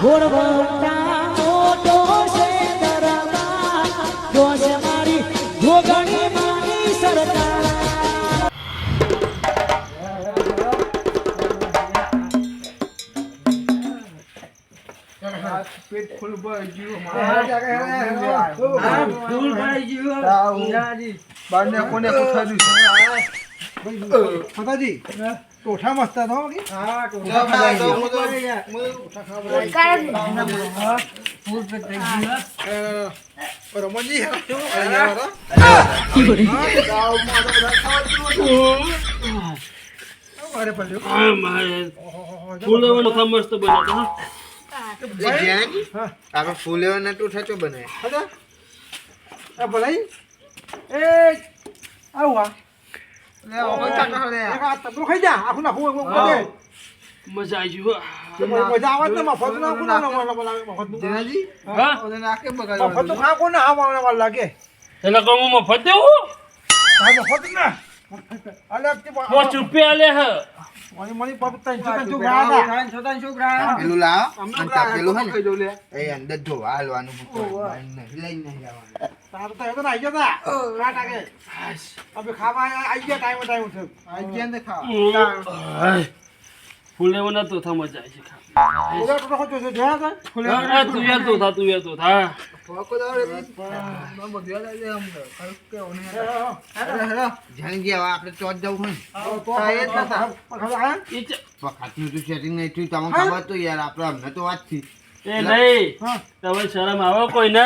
ઘોડવટા મોટો છે દરબાર જોશ મારી જોગણી માની સરકાર પેટ ફૂલ ભરાઈ ગયું ફૂલ ભરાઈ ગયું આવું. કોને પૂછાયું ફતાજી ટોઠા મસ્ત હતો હો કે? હા, તો હું તો- ભરાઈ ગયા. ફૂલ પેટ થઈ ગયું. અ, રમણજી શું? અહીંયા વાળા? મારે પડ્યું. આ મારે ફૂલોનો ખા મસ્ત હા. હા. આપણે ફૂલેવાના ટૂઠા ચો બનાય હતા? ભલાઈ? એ આવું મજા આવી તો મજા આવે ને, મફતનું. નાખું ને, બગાડવાનું મફતનું ખાવ કોને આવા મને વાર લાગે. એના કહું હું મફત દેવું? મફત ના. અલે, તે બ- પાંચ રૂપિયા લે હે. મારી- મારી બાપ ત્રણસો ત્રણસો છોકરા હતા. હતા, છોકરા છોકરા. પેલું લાવ અને પેલા પેલું હે. ને એ અંદર જો હાલવાનું નહીં લઈને નહીં જવાનું તારું તો એવું તો આઈ ગયા તા. ના ટાકે. હવે ખાવા આયા- ગયા ટાઈમ ટાઈમ છે. આઈ ગયા ને ખાવા ફૂલેવાના તો થા મજા છે ખા. ઓલા ટોટો ખોટો છે, જોયા તા? હા, તું યાર તો થા તું યાર તો થા આપણે ચોટ જવું સેટિંગ નહીં થયું. તમને ખબર તો યાર આપડે અમને તો વાતથી એ નહીં. તમે શરમ આવો કોઈને?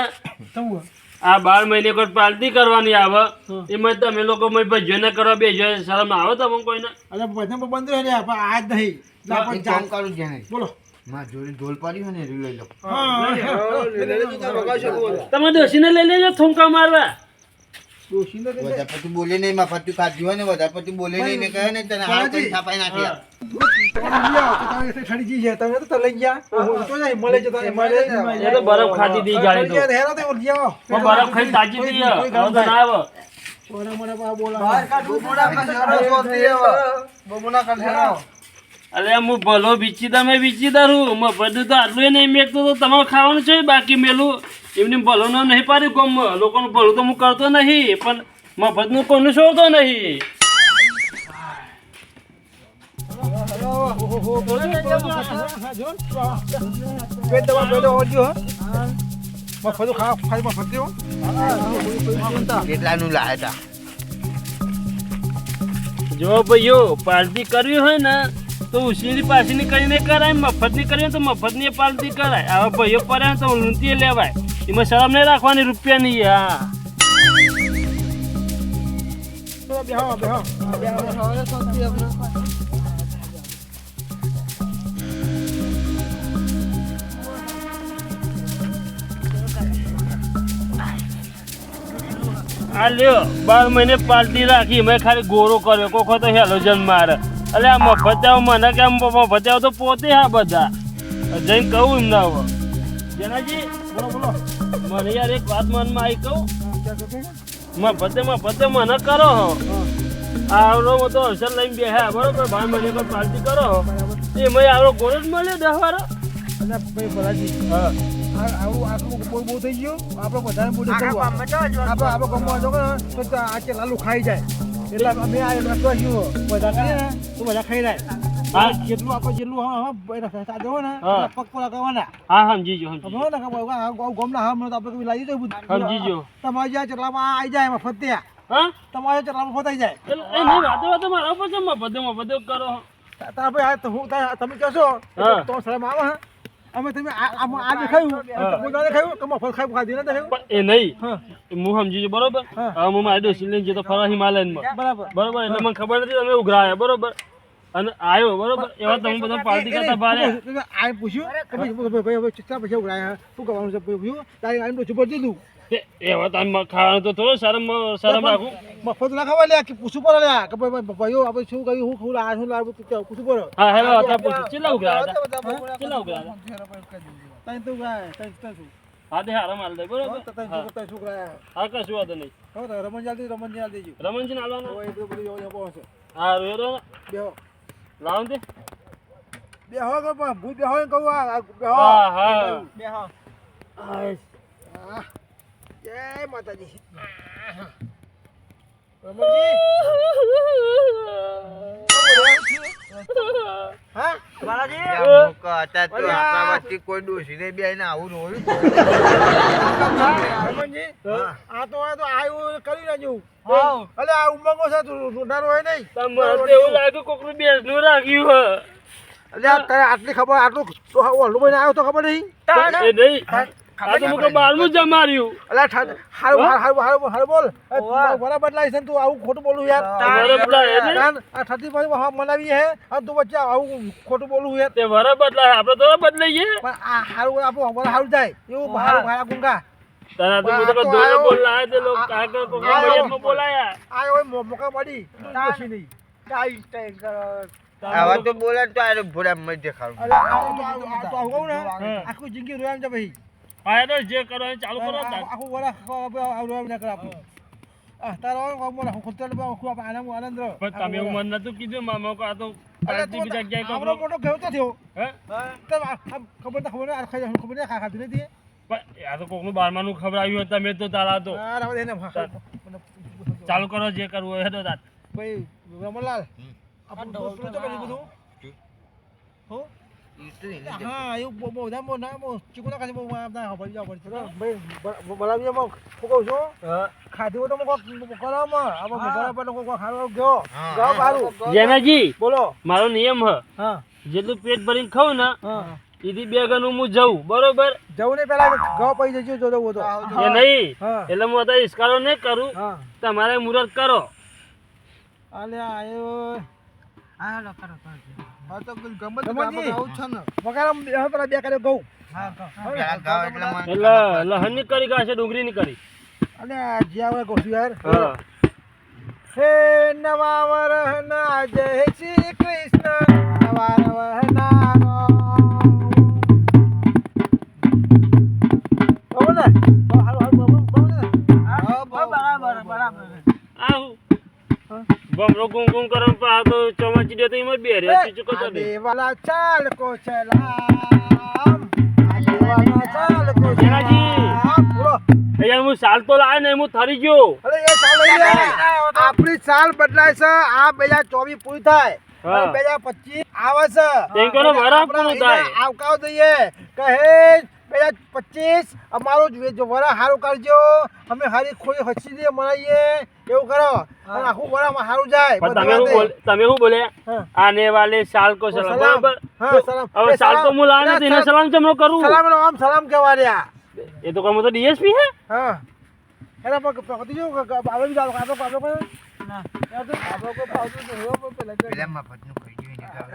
આ બાર મહિને કોઈ પાર્ટી કરવાની આવે. એમાં તમે લોકો ભજન કરવા બે શરમ આવે તમને કોઈને? ને બંધ રહે લે, આ નહીં. બોલો. માં જોડે ઢોલ પાડી હોય ને લઈ લો. તમે દોશીને લઈ લેજો થૂંકા મારવા. વધારે પછી બોલે નહીં માં ફરતું ખાધું હોય ને વધારે પછી બોલે નહીં ને કહે ને તને હાલ કરી થાપાઈ નાખ્યા. બરફ આવો. પણ બરફ ખાઈ તાજી થઈ હવે તો ના આવે છોરા મને બા બોલાવે. બહાર કાઢવું પડે. અરે હું ભલો બીચી મેં બીચી દારું બધું તો આટલું નહીં મેકતો તો તમારે ખાવાનું છે બાકી મેલું? એમની ભલો નહીં પાડ્યું ગમ લોકોનું ભલું તો હું કરતો નહીં પણ મફતનું કોનું છોડતો નહીં? હો. કેટલાનું લાયા જો ભાઈઓ પાર્ટી કરવી હોય ને તો ઉશીની પાછીની કરીને કરાય મફતની કરવી હોય તો મફતની પાર્ટી કરાય. આવા ભાઈઓ પડ્યા તો લૂંટીએ લેવાય. એમાં શરમ નહીં રાખવાની રૂપિયાની હા. બેહો, બેહો. આ લ્યો બાર મહિને પાર્ટી રાખી મેં ખાલી ગોરો કર્યો. કોખો તો હેલોજન મારે. અલે આ મફત આવ મને કેમ આમ મફત તો પોતે હા બધા. જઈને કહું એમને હવે જેનાજી બોલો બોલો. મને યાર એક વાત મનમાં આવી કહું. હા. મફતે મફતે મને કરો હો. આ આવડો બધો અવસર લઈને બેહ્યા બરોબર બાર મને પર પાર્ટી કરો હો. એ મેં આવડો ગોળો જ મળ્યો દસ અલ્યા ભાઈ ભલાજી હા. આ- આવું આટલું બહુ બહુ થઈ ગયું. આપણે બધાને બહુ આખા કરવું. ગામમાં તો જ આપણે આપણે ગમવા જો તો આ લાલુ ખાઈ જાય. એટલે અમે આ રસ્તો બધા કરીએ બધા ખાઈ જાય હા. જેટલું આપણે જેટલું હા સાદો હોય ને પગ પોલા કરવાના હા ખબર ગમના હા મને તો આપણે લાવી દઉં સમજી ગયો. તમારે જ્યાં ચટલામાં આવી જાય એમાં ફત્યા. હા? તમારે ચટલામાં ફતાઈ જાય. એ નહીં વાતો વાતો મારા કરો. તારા ભાઈ આ તો તમે કહેશો હા. તો શરમ આવે હે? અમે તમે આમાં આ દેખાયું પોતાને ખાયું કે મફત ખાયું ખાધી ના દેખાયું એ નહીં. હા. સમજી બરોબર. હવે હું મારી લઈને જતો ફરવા હિમાલયનમાં બરાબર. બરોબર? એટલે મને ખબર નથી તમે ઉઘરાયા બરોબર? અને આવ્યો બરોબર? એવા તમે બધા પાર્ટી કરતા બારે આ પૂછ્યું કે ભાઈ ભાઈ ચિત્તા પૈસા ઉડાયા શું કરવાનું છે? પૂછ્યું? તારે આઈને ડોસી પર દીધું એવા તમે ખાવાનું તો થોડો શરમ શરમ રાખું. મફત ના ખાવા લ્યા કે પૂછવું પડે લ્યા કે ભાઈ ભાઈ ભાઈઓ આપણે શું કર્યું? હું ખવડા આ શું લાવ્યું? તે પૂછવું પડે. હા હેલો હતા? પૂછું ઉઘરાયા હતા? કેટલા ઉઘરાયા તાઈ તો ગાય તાઈ તાઈ શું હા તે હારા માલ દે બરોબર? તાઈ શું તાઈ શું કરાયા હા કશું વાંધો નહીં. હો તો રમણ જાલદી રમણ જાલ દેજો. રમણજી હાલવાના? હવે એટલું બધું યોજના બહુ હા રોયો બેહો લાવો તે બેહો કે પણ બેહો કહું આ, આ બેહો હા. હા બેહો આય. જય માતાજી. હા વચ્ચે કોઈ બેહીને આવું રોયું. આ તો આ તો આયું કરી નાખ્યું. અલે આ ઉમંગો છે ઢૂંઢારો હોય નહીં. એવું લાગ્યું કોકનું બેસનું રાખ્યું. અલે તારે આટલી ખબર આટલું તો ઓલું ભાઈ આવ્યો તો ખબર નહીં? નહીં. આ તો મુકે બારનું જમાર્યું અલે હારું હારું હારું હારું બોલ. એ તું બરાબર બદલાય છે. ને તું આવું તું બોલું તે વરા બદલાય આપણે તો બદલાઈએ. પણ આ હારું આપણું અમારે હારું જાય. એવું હારું હારા ગુંગા. તારા તો હું તો આ તો ધોઈને આયો. બોલાયા તે લોકો. કાકા કોકના આયો. મૈયાતમાં બોલાયા. આ હોય મો- મોકા મળી ડોશી નહીં. આવા તો બોલે તો આ ભોળા મય દેખાડું. આખું જિંદગી રોયા ભાઈ. હા જે કરવાનું ચાલુ કરો. આખું વરસ રોયા ના કરે આ તારો મને ખોતર આખું આપણે આનંદ આનંદ રહો પણ તમે હું મન નતું કીધું મામો કો આ તો તું બીજા ક્યાંય આપણો મોટો ગયો તો થયો? હે? તો ખબર તો ખબર આ ખાઈ ખબર નહીં ખા ખાધી નથી પણ આ તો કોકનું બારમાનું ખબર હતું તમે તો તારા તો. ચાલુ કરો જે કરવું હોય તો તાર. ભાઈ રમણલાલ આપણે તો બધું. હો. હા એવું બહુ ના બહુ ના બહુ ચીકુ ના ખાલી બહુ ના ખબર જાવ પડશે ભાઈ બોલાવીએ માં શું કહું છું? ખાધું તો મકો કરો માં આપણે બરાબર લોકો ખાવા ગયો. ગયો સારું જેનાજી બોલો. મારો નિયમ હ. હા. જેટલું પેટ ભરીને ખાઉં ને એથી બે ગણું હું જઉં. બરોબર? જવું ને પેલા ગાવ પૈસે જજો જો જવું તો. એ નહીં. એટલે હું અત્યારે ઇસ્કારો નહીં કરું. તમારે મુહૂર્ત કરો. અલ્યા આયો. આ તો ગમે તે આપણે આવું છે ને. વગાડમ હવે પેલા બે કર્યો ગઉં એટલે લહનની કરી કાશે ડુંગળી ની કરી? અને જ્યાં છું યાર. હા. હે નવા વરહના જય શ્રી કૃષ્ણ નવા વરહના ને હારું હારું બરોબર બમરો ગું ગું કરો આ તો ચોમાચી દે તો એમાં બે રે ચૂચુકો તો દે આલે વાલા ચાલ કો ચલામ આલે વાલા ચાલ કો. ચલામ બોલો. અહીંયા હું સાલ તો લાવે ને હું થરી ગયો. અરે એ ચાલ આપણી સાલ બદલાય છે આ બે હજાર ચોવીસ પૂરી થાય. હા. બે પચીસ આવે છે. તેમ કરો પૂરું થાય. આવકારો દઈએ કહે હજાર પચીસ અમારું જ જો વરસ સારું કરજો અમે હારી ખોઈ હસી દે મનાઈએ એવું કરો. અને આખું વરસમાં સારું જાય. તમે શું બોલે તમે શું બોલ્યા હા. આને વાલે સાલ કો સલામ. બરાબર? હા, સલામ. હવે સાલ તો. હું લાવે નથી એને સલામ. તમને કરું? સલામ નો આમ સલામ કેવા રહ્યા. એ તો કોમ તો ડીએસપી હે? હા. એના પર પકડી જો આપણે બી આપણે આપણે ના. કોઈ તો આપણે કો પાવતું તો હોય પણ પેલા પેલા મફતનું ખાઈ ગયું એને ગા,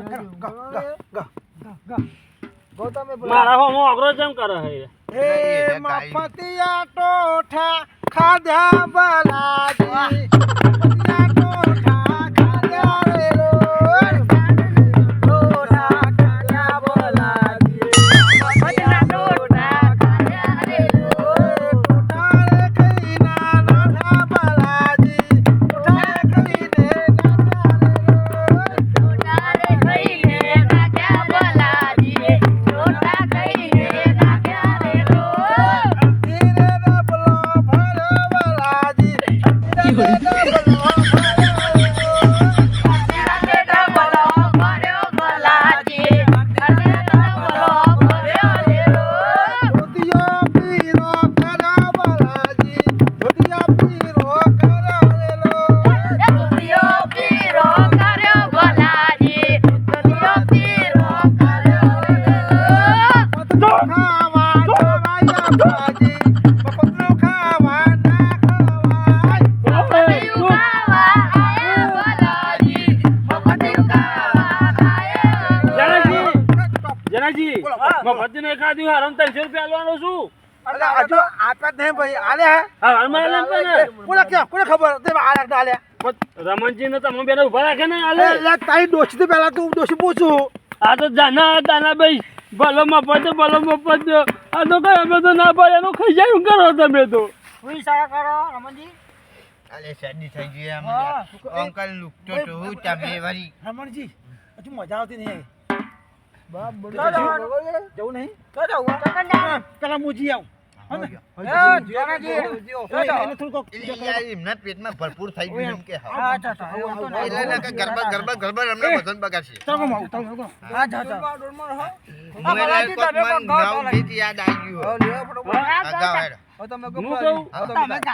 ગા, ગા, ગા, બોલા. મારા હો હું અઘરો જેમ કરે હે. હે મફતિયા ટોઠા ખાધા બલાજી. રમણજી તમે બેને ઊભા રાખે ને આલે. એ લે તારી દોષી તો પહેલા તું દોષી પૂછું. આ તો જાના દાના ભાઈ ભલો મફત ભલો મફત. આ તો કઈ અમે તો ના પડે એનું ખાઈ જાય શું કરો તમે તો? પૈસા કરો રમણજી? અલે શરદી થઈ ગઈ આમ. અંકલ લુકતો તો હું તમે વારી. રમણજી હજુ મજા આવતી નહીં જવું નહીં? તો જાઉં પેલા મુજી આવ. પેટમાં ભરપૂર થઈ ગયું કે હા. હા, જા. એટલે ગરબા ગરબા ગરબા બગાડશે. યાદ આવી ગયું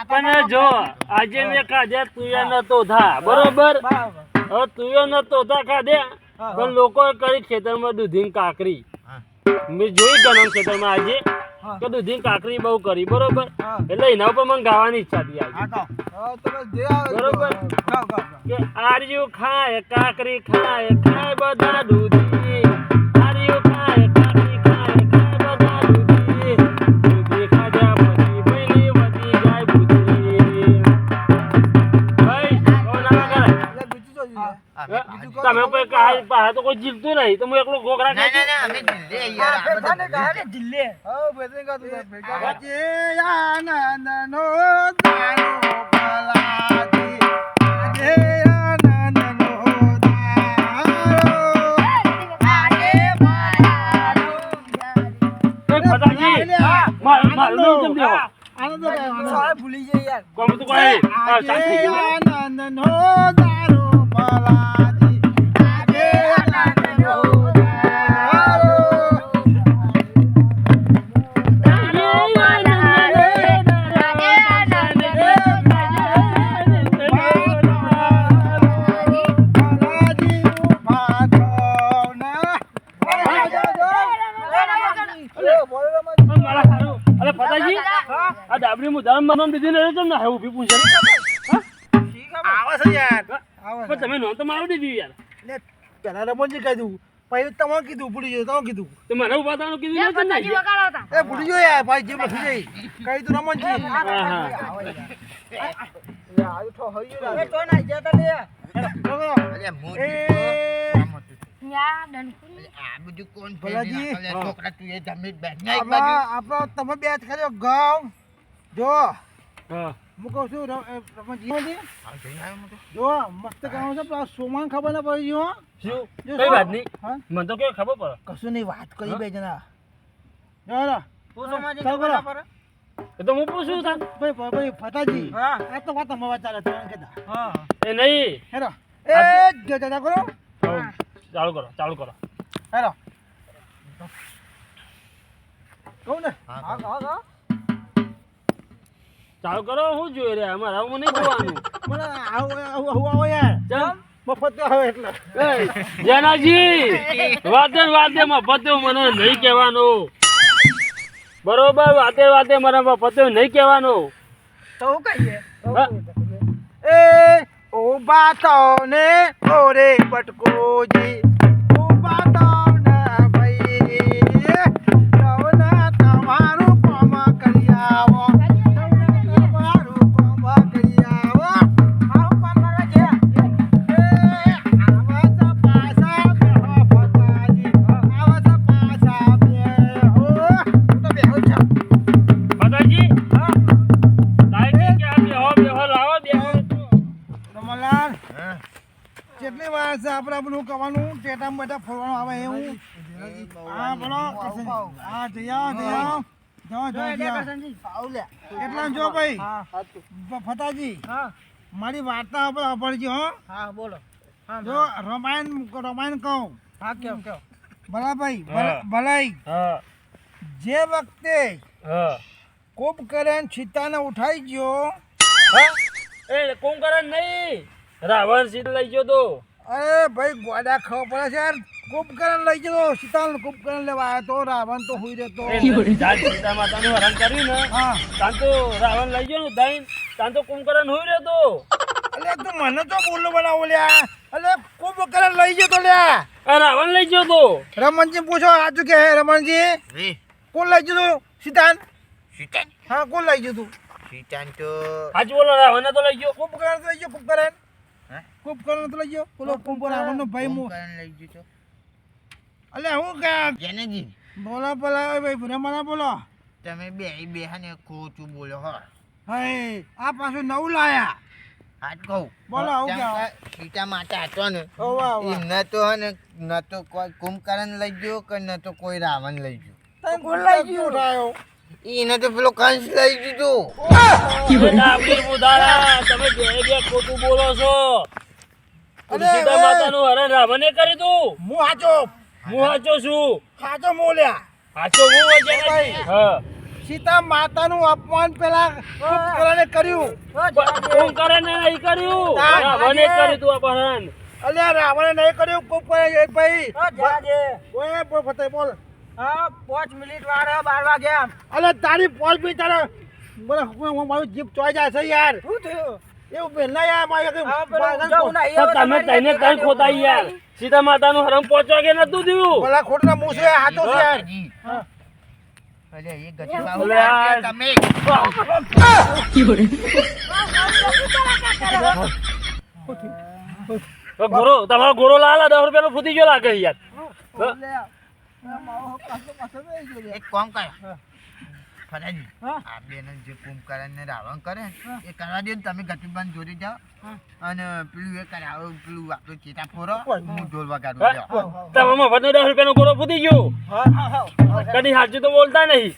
પણ આજે મેં નતો થા બરોબર? હવે તુયો નતો થા ખાધ્યા પણ લોકો કરી ખેતરમાં દૂધીન કાકરી. હા. મેં જોઈ ગણમ ખેતરમાં આજે. કે દૂધી કાકરી બહુ કરી બરોબર? એટલે એના ઉપર મને ગાવાની ઈચ્છા હતી આજે. બરોબર? કે આર્યું ખાય કાકરી ખાય ખાય બધા દૂધી. કોઈ તો કોઈ જીવતું નહીં. તો હું એકલો ઘોઘરા ના ના ના અમે દિલ્હી યાર આ બધા આજે આનંદનો દારો ભલાજી. આજે આનંદનો દારો. એ ફટાજી મારું મારું નામ કેમ દેવો આનંદ આનંદ ભૂલી જાય યાર. કોમ નો કોઈ આજે આનંદનો દારો ભલાજી. ને કેમ ના? હે? ઊભી પૂછે આવે છે યાર. આવે તમે નોંધ તો મારું દીધી યાર. ને પેલા રમણજી કીધું. પછી તમે કીધું ભૂલી ગયો તમે કીધું. તો મને ઊભા થવાનું કીધું ને? તમને એ ભૂલી ગયો યાર ભાઈ જે બસી જાય કઈ તું રમણજી. હા હા એ તો ના લે. અરે મોટી એ તું. ના, આપણા આપણો તમે બે કર્યો ગામ. જો. હા. હું કહું છું રમણજી. જો મસ્ત ગામ છે પેલા સોમાન ખબર ના પડી હો. શું? જો કઈ વાત નહીં. મને તો કેવું ખબર પડે. કશું નહીં વાત કરી બે જણા. જો. ના પડે? એ તો હું પૂછું તાર ભાઈ ભાઈ ભાઈ ફતાજી. હા. આ તો વાત અમારા ચાલે તમે કીધા હા. એ નહીં. હેરો એ જો દાદા કરો. ચાલુ કરો ચાલુ કરો. હેરો કહું ને. હા, હા હા. ચાલુ કરો હું જોઈ રહ્યા અમારે આવું નહીં જોવાનું. પણ આવું આવું આવું યાર. ચાલ. મફત આવે એટલે. જેનાજી વાતે વાતે મફતે મને નહીં કહેવાનું. બરોબર વાતે વાતે મને મફતે નહીં કહેવાનું. તો હું કહીએ? એ ઊભા તો ને ઓરે બટકોજી આપણે આપણું કવાનું ટેટામ બેટા ફરવાનું આવે એવું. હા બોલો હા જયા આવો જઈ આવો જાઓ જાઓ જઈ આવો. એટલા જો ભાઈ. ફતાજી મારી વાર્તા આપણે સાંભળજો હા. બોલો. જો રમાયણ રમાયણ કહું. હા કેમ કેમ ભલા ભાઈ ભલાઈ. હા. જે વખતે હા. કુંભકરણ સીતાને ઉઠાઈ ગયો હા? એ કુંભકરણ નહીં. રાવણ સીટ લઈ ગયો તો. અરે ભાઈ ગોડા ખાવ પડે છે યાર. કુંભકરણ લઈ ગયો સીતાને કુંભકરણ લેવા આવ્યો તો રાવણ તો હુઈ રહેતો સીતા માતાનું હરણ કર્યું ને હા. તાન તો રાવણ લઈ ગયો ને દઈને તાન તો કુંભકરણ હોઈ રહેતો અલે તું મને તો બોલો બનાવો લ્યા. અલે કુંભકરણ લઈ ગયો તો લ્યા. રાવણ લઈ ગયો તો. રમણજી પૂછો આજુ કે હે રમણજી? કોણ લઈ ગયો તું? સીતાન સીતાન. હા કોણ લઈ ગયો તું? સીતાન તો હાચ બોલો રાવણ તો લઈ ગયો. કુંભકરણ તો લઈ ગયો કુંભકરણ હે? કુંભકરણ તો લઈ ગયો. બોલો કુંભકરણ નો ભાઈ મો કુંભકરણ લઈ ગયો તો. અલે હું કે જેનેજી, બોલો બોલો ભાઈ રમણા બોલો. તમે બે બેહાને ખોટું બોલો હો. હે આ પાછું નવું લાયા. હાથ કહું. બોલો, આવું કે સીતા માતા હતો ને ઓ વાહ વાહ એમને તો ને ન તો કોઈ કુંભકરણ લઈ ગયો કે ન તો કોઈ રાવણ લઈ ગયો. તને કોણ લઈ ગયો? ઉઠાયો? એને તો પેલો કંસ લઈ તમે બે બે ખોટું બોલો છો. તુલસીદા. માતાનું હરણ રાવણે કર્યું તું. હું હાચો. હું હાચો છું. હાચો મોલ્યા હાચો હું હોય ભાઈ. હા. સીતા માતાનું અપમાન પેલા કુંભકર્ણે કર્યું. કુંભકર્ણે નહીં કર્યું. રાવણે કર્યું તું અપહરણ અલ્યા રાવણે નહીં કર્યું કુંભકર્ણે ભાઈ ઓય બોલ ફતે બોલ. હા પાંચ મિનિટ વાર બાર વાગ્યા અલે તારી પોલ બી તારે હું મારું જીભ ચોઈ જાય છે યાર. શું થયું? એવું ના યાર મારે તમે તમારી તઈને તઈ યાર? સીતા માતાનું હરણ પહોંચવા કે નતું થયું ભલા ખોટના મૂસે છે હાથો છે યાર. એ તમે? ગોરો તમારો ગોરો લાલ દસ રૂપિયાનો ફૂટી ગયો લાગે યાર. એક કોમ કર. ફરાજી આ બેન જે કુંભ ને રાવણ કરે એ કરવા દે ને તમે ગતિબંધ જોડી જાઓ. અને પેલું એ કરાવો પેલું આપણું ચેતા ફોરો હું. ઢોલ વગાડું જાઓ. તમારો મફતનો દસ રૂપિયાનો ગોળો ફૂટી ગયો. કદી સાચું તો બોલતા નહીં.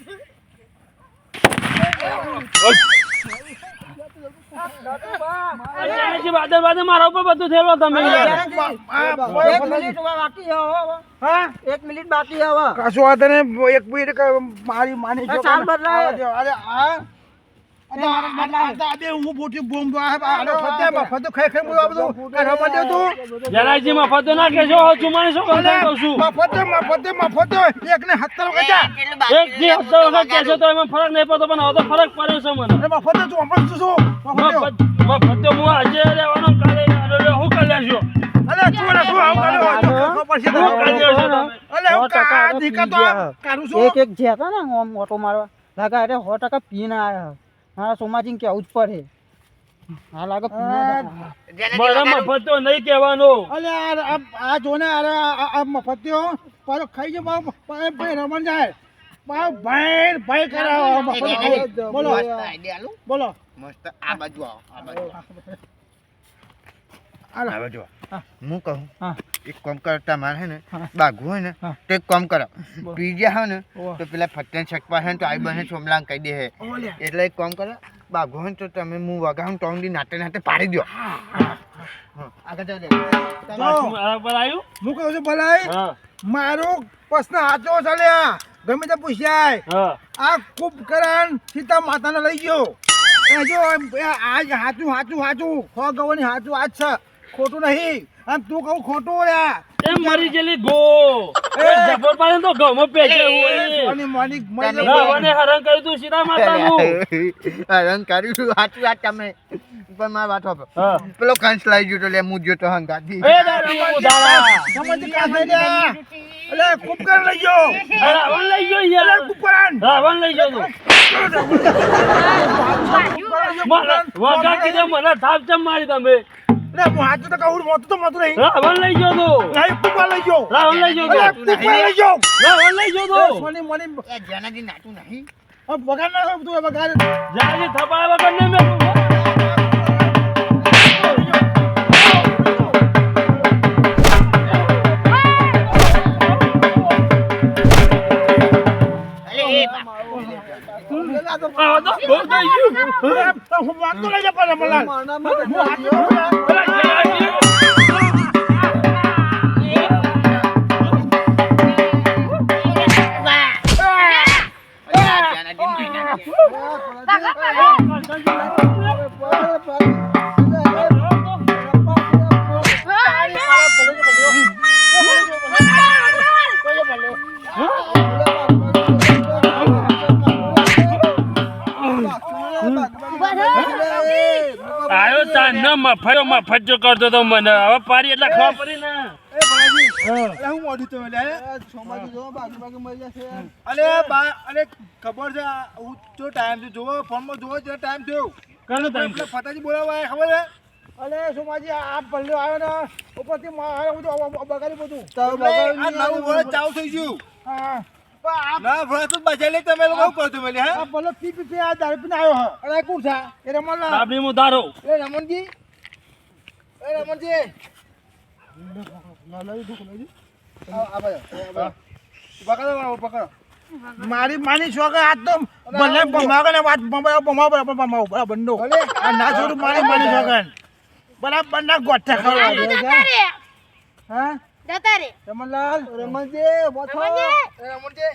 અચાનકથી બાદર બાદર મારા ઉપર બધું થયેલો તમે એક મિનિટ બાકી હો હવે. હા એક મિનિટ બાકી છે હવે. કશું વાત નહીં એક મિનિટ મારી માની ચાલ બદલાય. અરે આ જરાજી મફતો ના કહેશો ચુમાની શું કહું છું. મફતે મફતે મફતે એક ને સત્તર વખત એક જે હપ્તા વખત કહેશો તો એમાં ફરક નહીં પડતો પણ હવે તો ફરક પડ્યો છે મને. અરે તું અમર શું છું? મફતે મફત મફત હું આજે રહેવાનો કાલે હું કરી તું અરે શું આવું કર્યો ખબર હું કરી તને. અલે હું કા દીકા તો છું? એક એક જે હતા ને આમ ઓટો મારવા. લાગે અરે સો ટકા પીને આવ્યા મારા સોમાજી કેવું જ પડે. હા લાગે મારા મફત તો નહીં કહેવાનો. અલે આ જો ને અરે આ મફતિયો ખાઈ જાય બાપ ભાઈ ભાઈ રમણ જાય. બાપ ભાઈ ભાઈ કરે બોલો. બોલો. મસ્ત આ બાજુ આવો આ બાજુ આ બાજુ હું કહું? હા. એક કામ કરો તમારે હે ને. બાઘુ હોય ને. તો એક કામ કરો પીજા હોય ને તો પેલા ફટેન શકવા હે તો આઈ બને સોમલાંગ કહી દે હે. એટલે એક કામ કરો બાઘુ હોય ને તો તમે હું વગાડું તો ઊંધી નાટે નાટે પાડી દો. મારા પર આવ્યું હું કહું છું ભલાઈ હા. મારો પ્રશ્ન સાચો ચાલ્યા ગમે તે પૂછ્યા. હા. આ કુંભકરણ સીતા માતાને લઈ ગયો. જો આજ હાચું હાચું હાચું. ખો ગવાની હાચું આજ છે. ખોટું નહીં. અને તું કહું ખોટું રહ્યા એમ મરી ગયેલી ગો. એ જબર પાસે તો ગમો પેજે હોય. અને મોની. રાવણે હરણ કર્યું તું સીતા માતાનું. હરણ કર્યું તું સાચું વાત તમે. પણ મારા વાત સાંભળો. પેલો કંસ લઈ ગયો તો લે હું ગયો તો હંગાથી. એ દારૂ ઉધારા. સમજ કાં થઈ ગયા? અલે કુંભકરણ લઈ ગયો. રાવણ લઈ ગયો યાર કુંભકરણ રાવણ લઈ ગયો તું. મને વગા કીધે મને થાપ ચમ મારી તમે? અલે હું હાચું તો કહું મોતું તો મોતું નહીં. રાવણ લઈ ગયો તું. નહીં કુંભકરણ લઈ ગયો. રાવણ લઈ ગયો અલે તું લઈ ગયો. રાવણ લઈ ગયો તું. મોની મોની એ જેનાથી નાચું નહીં. હવે વગાડ ના તું એ વગાડ. જરાજી વગર નહીં મેલું તો. બહુ થઈ ગયું. હું વાંધો લઈ જા પર રમલાલ હું હાચું મફત કરતો તો મને હવે પારી એટલે ખબર પડી ને. અલે હું. મોઢું તો લે. અલે બા અલે ખબર છે આ હું જો ટાઈમથી જોવો ફોનમાં જોવો જે ટાઈમ થયો. કાનો ટાઈમ એટલે ફટાજી બોલાવા આયા ખબર છે? અલે સોમાજી આ પલ્લો આવ્યો ને ઉપરથી બધું બગાડી બધું. આ નવું વર્ષ ચાલુ થઈ ગયું. હા. આ ના ભરા તો બચાવી તમે લોકો કરતો કહો હા? આ પી પી પી આ દારૂ પીને આવ્યો હે. અરે કોણ છે? એ આપણી હું ધારો. એ રમણજી. એ રમણજી. મારી માની છો કે આ તો ભલે ભમાવે ને વાત ભમાવો ભમાવો બરાબર ભમાવો બરાબર બંડો આ ના છોડું મારી માની છોકરા બરાબર ના ગોઠા ખવડાવે હા? જતા રે રમણલાલ. રમણજી બોથો રમણજી! રમણજી.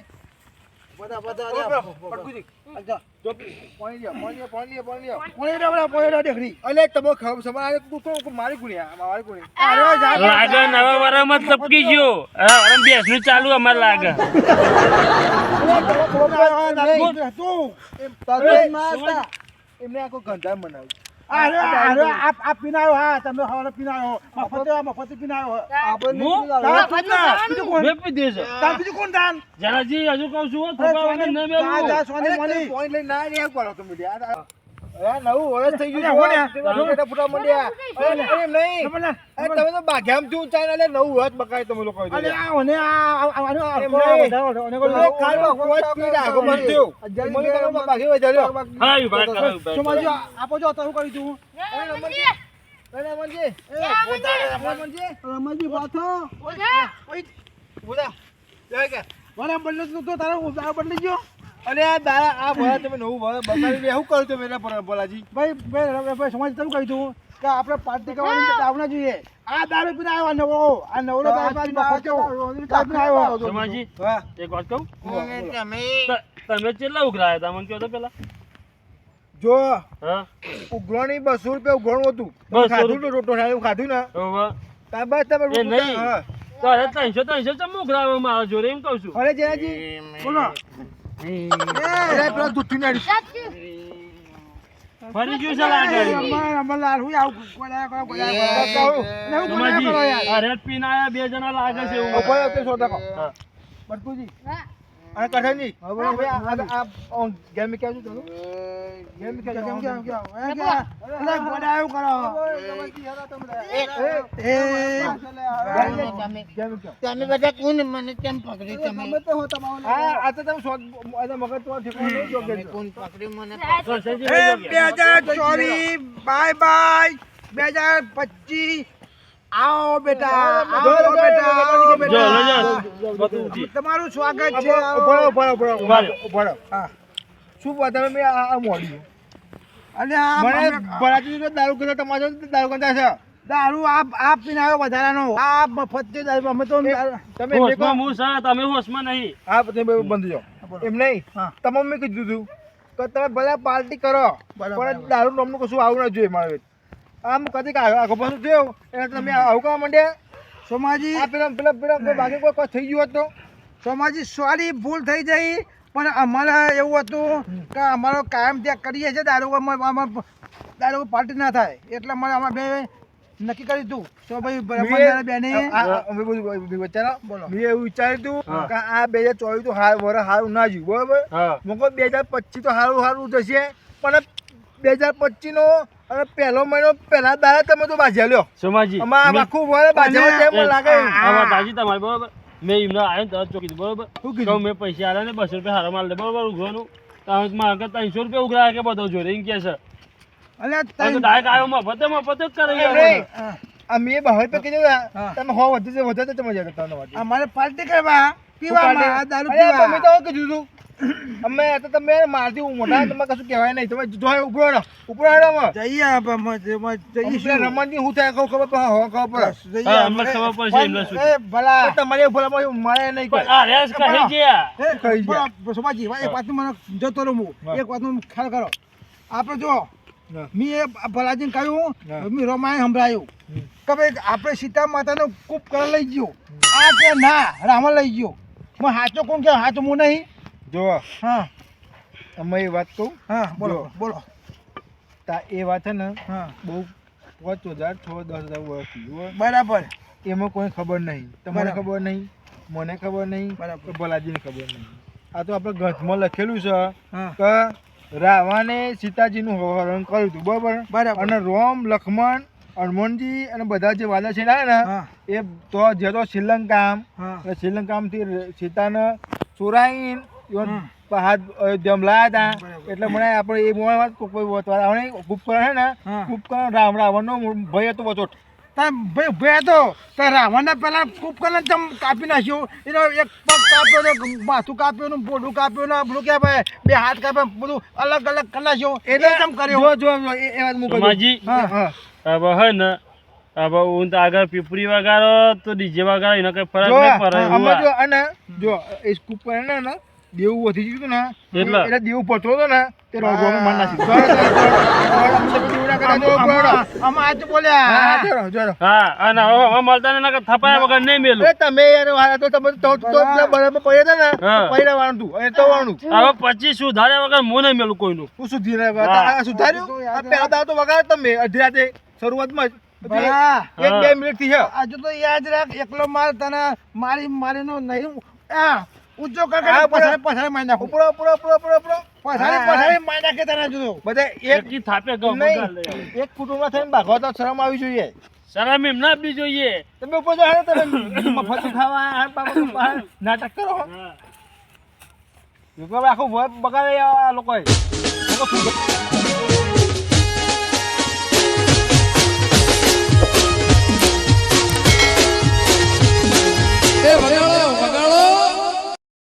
બધા બધા એમને આખો ગંધા બનાવ્યું અરે અરે આપ આપ પીનાયો હા તમે હવારે પીનાયો. મફતે મફતે પીનાયો. હું? તાર તું ના બીજું કોણ? મેં પી દેશે તાર બીજું કોણ દાન જલાજી હજુ કહું છું હો, થપ્પા ન મેલું. જા સોની મોની. પોઈન્ટ લઈને ના રહ્યા કરો તમે યાર નવું વર્ષ થઈ ગયું ફૂટા મંડ્યા. એમ નહીં. તમે તો બાઘામથી ઊંચાઈ ના નવું વર્ષ બકાય તમે લોકો આપો જો કરી દઉં રમણજી. રમણજી. રમાજી બોલા મને બદલે તું તો તારો બદલી ગયો અરે આ દાદા આ ભરા તમે નવું ભરા બતાવી શું કરું તમે એના પર બોલાજી ભાઈ ભાઈ ભાઈ સમાજ તમે કહી દઉં કે આપણે પાર્ટી કરવાની આવના જોઈએ આ દારૂ પીને આવ્યો નવો. આ નવરો દારૂ આવ્યો. સમાજી એક વાત કહું? તમે કેટલા ઉઘરાયા હતા? મને કહો તો પેલા જો હા? ઉઘરાણી બસો રૂપિયા ઉઘરાણું હતું. ખાધું તો રોટો ખાધું ખાધું ને તાર બસ તમે રોટો નહીં. ત્રણસો ત્રણસો ચમ ઉઘરાવવામાં આવે જોડે એમ કહું છું. અરે જયાજી બોલો. અરે પેલો દુઠી નાડી ફરી ગયું છે લાગે રેડ પીને બે જણા લાગે છે. બટકુજી અને કઠણજી નહીં હવે આ ગેમ મે કેવું ચાલો ગેમ મે કેમ કેમ કેવું કેમ અરે કે અરે ગોડા કરો એ તમે બધા કોણ મને કેમ પકડી તમે હા આ તો તમે સો આ તો મગજ તો ઠીક નહીં જો કે કોણ પકડી મને સોસાયટી એ લઈ બે હજાર ચોવીસ બાય બાય બે હજાર પચીસ આવો બેટા આવો બેટા આવો જો, બેટા લો, જો. તમારું સ્વાગત છે ભણો ભણો ભણો ભણો. હા. શું બતાવે મેં આ આ મોડી અને આ મને ભરાતી તો દારૂ કરતા તમારો દારૂ કરતા છે. દારૂ આપ આપ પીને વધારાનો. આ મફત છે દારૂ અમે તો તમે હું છે તમે હોશમાં નહીં. આ તમે બંધ જાઓ. એમ નહીં? તમામ મેં કીધું હતું કે તમે ભલે પાર્ટી કરો પણ દારૂ નામનું કશું આવું ના જોઈએ મારે આમ કદી આખો પાછું થયો એટલે તમે આવું માંડ્યા? સોમાજી. આ પેલા પેલા પેલા બાકી કોઈ કોઈ થઈ ગયું હતું? સોમાજી સોરી ભૂલ થઈ જઈ. પણ અમારે એવું હતું કે અમારો કાયમ ત્યાં કરીએ છીએ દારૂમાં દારૂ પાર્ટી ના થાય. એટલે અમારે અમારે બે નક્કી કરી તું તો ભાઈ બેને બોલો. મેં એવું વિચાર્યું હતું કે આ બે હજાર ચોવીસ તો હાર વર સારું ના જ્યું બરોબર? મોકો બે હજાર પચીસ તો સારું સારું જશે. પણ બે હજાર પચીસ નો અને પહેલો મહિનો પહેલા દાડા તમે તો બાજ્યા લ્યો. સોમાજી અમારે આખું વરસ બાજ્યા છે મને લાગે. આ વાત સાચી તમારી બરોબર. મેં એમને આવ્યો તરત ચોકી બરોબર. શું કીધું? મેં પૈસા આવ્યા ને બસો રૂપિયા હારા માલ દે બરોબર ઉઘવાનું તમે મારે કરતા ત્રણસો રૂપિયા ઉઘરા કે બધો જોડે એમ કે છે. અને ડાયરેક્ટ આવ્યો મફતે મફતે જ કરે એમ યાર આ મેં બહાર રૂપિયા કીધું ને, તમે હો વધુ છે વધુ તો તમે જતા અમારે પાર્ટી કરવા પીવામાં દારૂ પીવા. તમે તો કીધું હતું અમે તો તમે મારથી હું મોટા તમે કશું કહેવાય નહીં. તમે જો ઉપરો હેડો ઉપરો અમે. જઈએ અમે જઈશું. હું થાય કહું ખબર તો હો ખબર પડે. જઈએ અમને ખબર પડશે એમને શું એ ભલા. તમારે ભલા મારે નહીં કોઈ. પણ આ રેસ કહી ગયા. કહી ગયા. સોમાજી, એક વાતનું મને જતો રહું. એક વાતનું ખ્યાલ કરો. આપણે જો મી એ ભલાજીને કહ્યું હા. મેં રોમાએ સંભળાયું. કે ભાઈ આપણે સીતા માતાનો કૂપ કરવા લઈ ગયો. આ કે ના રામા લઈ ગયો. હું સાચો કોણ કે સાચો હું નહીં? જો હા. અમે એ વાત કહું? હા બોલો બોલો. તા એ વાત છે ને હા. બહુ પાંચ હજાર છ દસ હજાર વર્ષથી બરાબર? એમાં કોઈ ખબર નહીં. તમારે ખબર નહીં મને ખબર નહીં બરાબર. ભલાજીને ખબર નહીં. આ તો આપણે ગ્રંથમાં લખેલું છે કે રાવણે સીતાજીનું હરણ કર્યું હતું બરાબર? બરાબર. અને રોમ લક્ષ્મણ હનુમાનજી અને બધા જે વાદા છે ને એ તો જે તો શ્રીલંકા શ્રીલંકામથી સીતાને ચોરાઈને પહાડ અયોધ્યામાં લાયા હતા એટલે મને આપણે એ મોણ કોઈ આપણે છે ને હા. ઉપકરણ રામ રાવણનો ભય હતો વચોટ તાર ભાઈ ઊભા હતો. તાર રાવણને પેલા કૂપકરને ચમ કાપી નાખ્યું. એનો એક પગ કાપ્યો ને માથું કાપ્યું ને કાપ્યું ને પેલું કે ભાઈ બે હાથ કાપ્યા બધું અલગ અલગ કરી નાખ્યો. એટલે કર્યો? જો જો જો, એ વાત મૂકો હા હા. હવે હે ને હવે હું તો આગળ પીપળી વગાડો તો ડીજે વગાડો એનો કઈ ફરક જો નહીં પડે. અને જો એ સ્કૂપ કરે ને ને દેવું વધી ગયું ને એટલે? દેવું પડતો હતો ને તે રોગોમાં મન નાખી આમાં બોલ્યા. હા જોરો જોરો. હા અને હવે હવે મળતા ને થપાયા વગર નહીં મેલું. તમે યાર તો તમે તો તો બરાબર. પડ્યા ને હા. પૈડા વાળું તો. વાળું હવે પછી સુધાર્યા વગર હું નહીં મેલું કોઈનું. હું સુધી રહ્યા સુધાર્યું? આ તો વગાડ્યો તમે. અઢી રાતે શરૂઆતમાં જ. એક બે મિનિટથી આજે તો યાદ રાખ એકલો માર તને મારી મારીનો નહીં આ. ઊંચો કર નાખું. નાખે તને જુદો બધા એક થાપે એક કુટુંબમાં થઈને ભાગવા તો શરમ આવી જોઈએ. શરમ એમ ના આપવી જોઈએ. તમે ઉપર જો હારે તમે. મફત ખાવા આ બાબા નાટક કરો. લોકો આખો વર બગાડે આ લોકોએ. લોકો એ ભલે